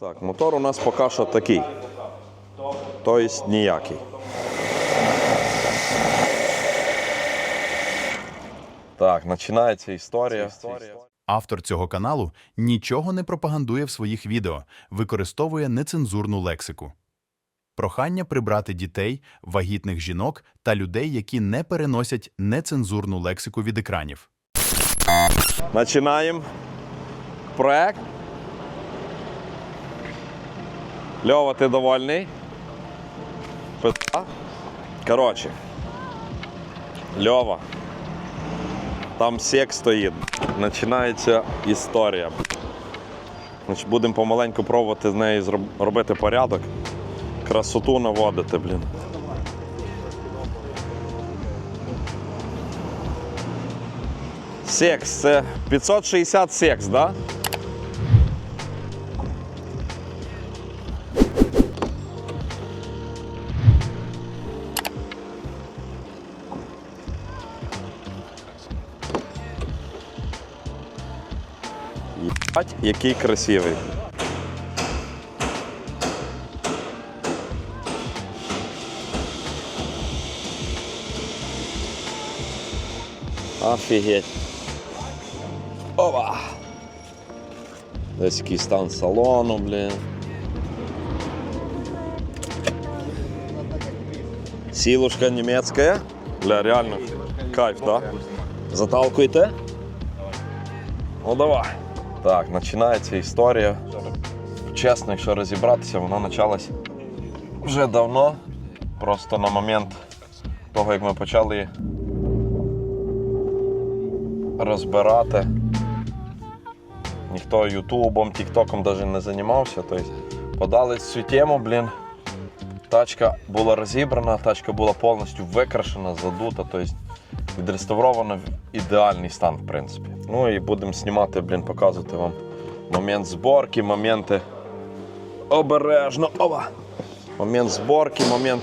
Так, мотор у нас поки що такий. Тобто ніякий. Так, починається історія. Автор цього каналу нічого не пропагандує в своїх відео, використовує нецензурну лексику. Прохання прибрати дітей, вагітних жінок та людей, які не переносять нецензурну лексику від екранів. Починаємо проект. Льова, ти довольний? Пита. Коротше. Льова. Там сек стоїть. Починається історія. Значить, будемо помаленьку пробувати з нею робити порядок. Красоту наводити, блін. Секс, це 560 секс, да? Який красивий. Офігеть. Опа! Десь якийсь стан салону, блін. Сілушка німецька. Бля, реально кайф, да? Заталкуйте. Ну давай. Так, починається історія. Чесно, якщо розібратися, вона почалась вже давно. Просто на момент того, як ми почали розбирати. Ніхто ютубом, тіктоком навіть не займався. Тобто подали цю тему, блін. Тачка була розібрана, тачка була повністю викрашена, задута, тобто відреставрована в ідеальний стан, в принципі. Ну і будемо знімати, блін, показувати вам момент зборки, моменти обережно. Ова! Момент зборки, момент.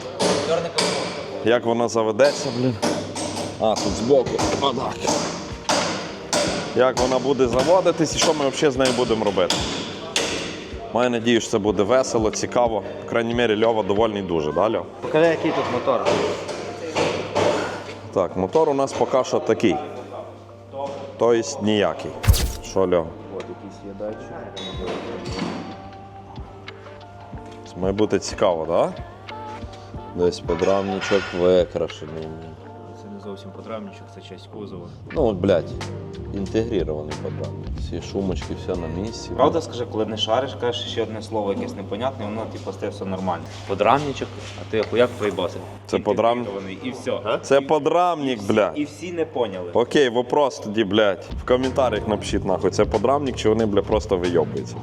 Як вона заведеться, блін. А, тут збоку. Отак. Як вона буде заводитись і що ми взагалі з нею будемо робити. Маю надію, що це буде весело, цікаво. В крайній мірі Льова довольний дуже, да, Льов? Покажи, який тут мотор. Так, мотор у нас поки що такий. Тобто ніякий. Що, Льо? От якісь є датчик. Це має бути цікаво, так? Да? Десь подрамничок викрашений. Це зовсім подрамничок, це часть кузова. Ну, от, блядь, інтегрований подрамник. Всі шумочки, все на місці. Правда, скажи, коли не шариш, кажеш ще одне слово якесь непонятне, воно типу стає все нормально. Подрамничок, а ти як проїбати? Це подрам- І все. Це подрамник, блядь. І всі не поняли. Окей, вопрос тоді, блядь. В коментарях напишіть нахуй, це подрамник чи вони, блядь, просто вийобуються.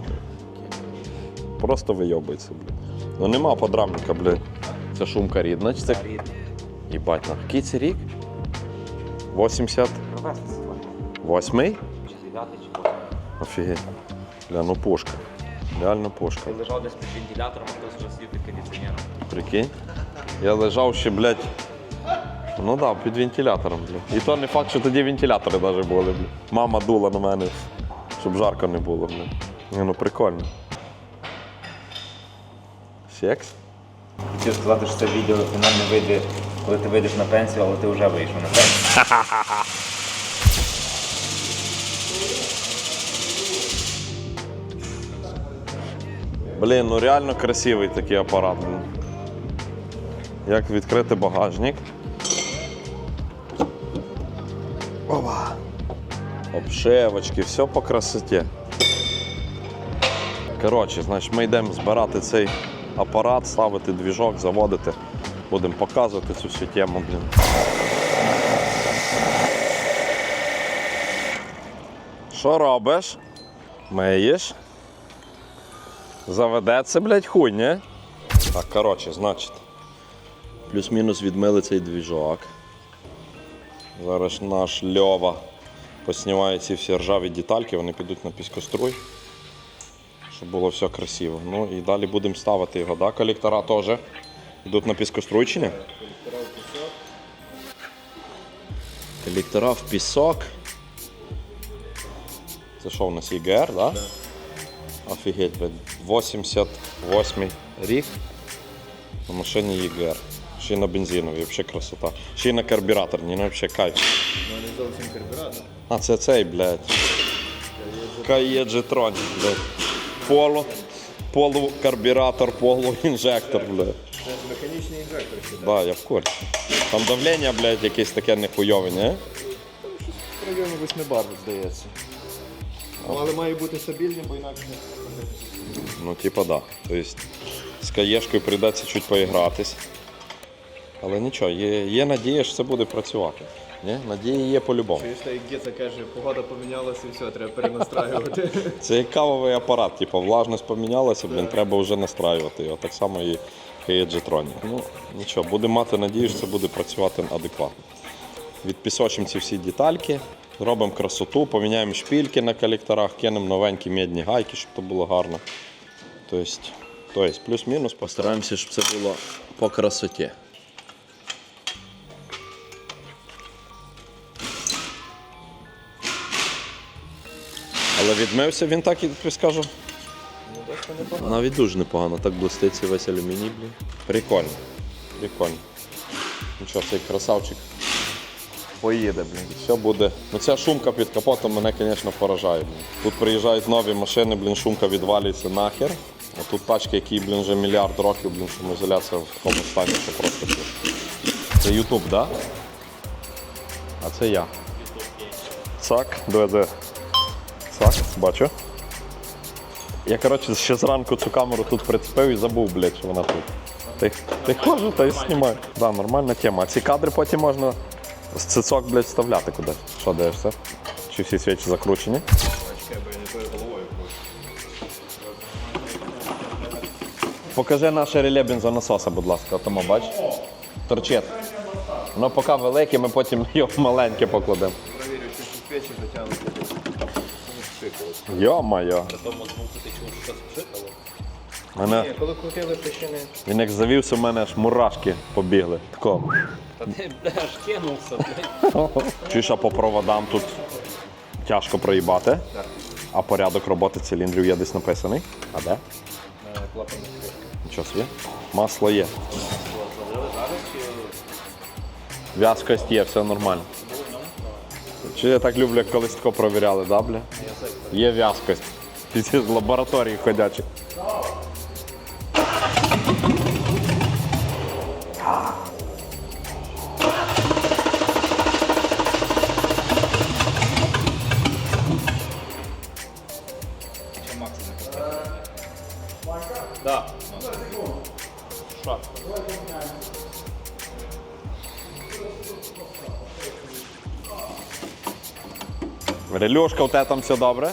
Просто вийобуються, блядь. Ну нема подрамника, блядь. Це шумка рідна, чи це. Їбать, нахуй. Який це рік? 88-й? Провести це можна. Чи дев'ятий, чи восьмий. Офігеть. Бля, ну пушка. Реально пушка. Ти лежав десь під вентилятором, а хтось вже сидів під кондиціонером. Прикинь. Я лежав ще, блядь. Ну да, під вентилятором, блядь. І то не факт, що тоді вентилятори навіть були, блядь. Мама дула на мене, щоб жарко не було, блядь. Ні, ну прикольно. Секс? Хотів сказати, що це відео фінально вийде, коли ти вийдеш на пенсію, але ти вже вийшов на пенсію. Блін, ну реально красивий такий апарат. Як відкрити багажник. Опа. Обшивочки, все по красоті. Коротше, значить, ми йдемо збирати цей апарат, ставити двіжок, заводити. Будемо показувати цю всю тему, блін. Що робиш? Миєш? Заведеться, блядь, хуй, не? Так, коротше, значить. Плюс-мінус відмили цей двіжок. Зараз наш Льова поснімає ці всі ржаві детальки, вони підуть на піскоструй. Щоб було все красиво. Ну і далі будемо ставити його, да? Колектора теж. Йдуть на піскоструй чи ні? Колектора в пісок. Це що у нас ІГР, так? Да? Офігеть, блядь. 88 рік. На машині ЄГР. Ще й на бензиновій, взагалі красота. Ще й на карбюраторній, ну взагалі кайф. Ну, не зовсім карбюратор. А це цей, блядь. Кає Jetronic, блядь. Полу, полукарбюратор, полуінжектор, блядь. Це механічний інжектор ще. Да, я в курсі. Там давлення, блядь, якесь таке нехуйове, не? В районі 8 бар, здається. Ну, але має бути стабільним, бо інакше. Ну, типа, да. Тобто з каєшкою прийдеться чуть поігратись. Але нічого, є, є надія, що це буде працювати. Ні? Надії є по-любому. Та як Геца каже, погода помінялася і все, треба перенастраювати. Це як кавовий апарат, типу, влажність помінялася, блін, треба вже настраювати його. Так само і Jetronic. Ну, нічого, будемо мати надію, що це буде працювати адекватно. Відпісочимо ці всі детальки, зробимо красоту, поміняємо шпільки на колекторах, кинемо новенькі медні гайки, щоб то було гарно. Тобто, тобто плюс-мінус постараємося, щоб це було по красоті. Але відмився він так, і тобі скажу. Навіть дуже непогано, так блистить цей весь алюміній, блін. Прикольно. Прикольно. Нічого, цей красавчик поїде, блін. Все буде. Ну ця шумка під капотом мене, звісно, поражає. Блін. Тут приїжджають нові машини, блін, шумка відвалюється нахер. А тут тачки, які, блін, вже мільярд років, блін, шумоізоляція в такому стані, що просто. блін. Це Ютуб, так? Да? А це я. Цак, де. Так, бачу. Я, коротше, ще зранку цю камеру тут прицепив і забув, блядь, що вона тут. Ти, ти хожу та й знімай. Да, нормальна тема. А ці кадри потім можна з цицок, блядь, вставляти кудись. Що дивишся? Чи всі свічі закручені? Покажи наше реле бензонасоса, будь ласка, тому бач. Торчить. Воно поки велике, ми потім його маленьке покладемо. Провірю, чи печі затягнути. Йо-моє. Мене, Ні, коли крутили, то ще не. він як завівся, в мене аж мурашки побігли. Тако. Та ти аж кинувся, блядь. Чуєш, а по проводам тут тяжко проїбати. А порядок роботи циліндрів є десь написаний. А де? Нічого собі. Масло є. В'язкость є, все нормально. Чи я так люблю, як колись тако провіряли, да, бля? Є в'язкость. Після лабораторії ходячі. Релюшка, у тебе там все добре?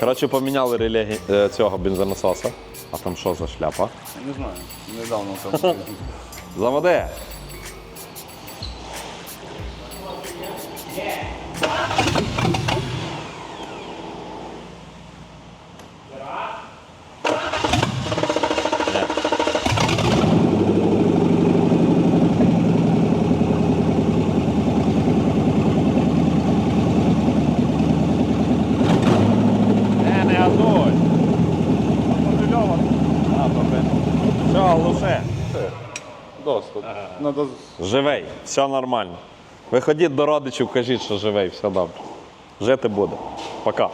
Коротше, поміняли реле е, цього бензонасоса. А там що за шляпа? Не знаю, недавно там. Заводи. Все, лише. Доступ. Живий, все нормально. Виходіть до родичів, кажіть, що живий, все добре. Жити буде. Пока.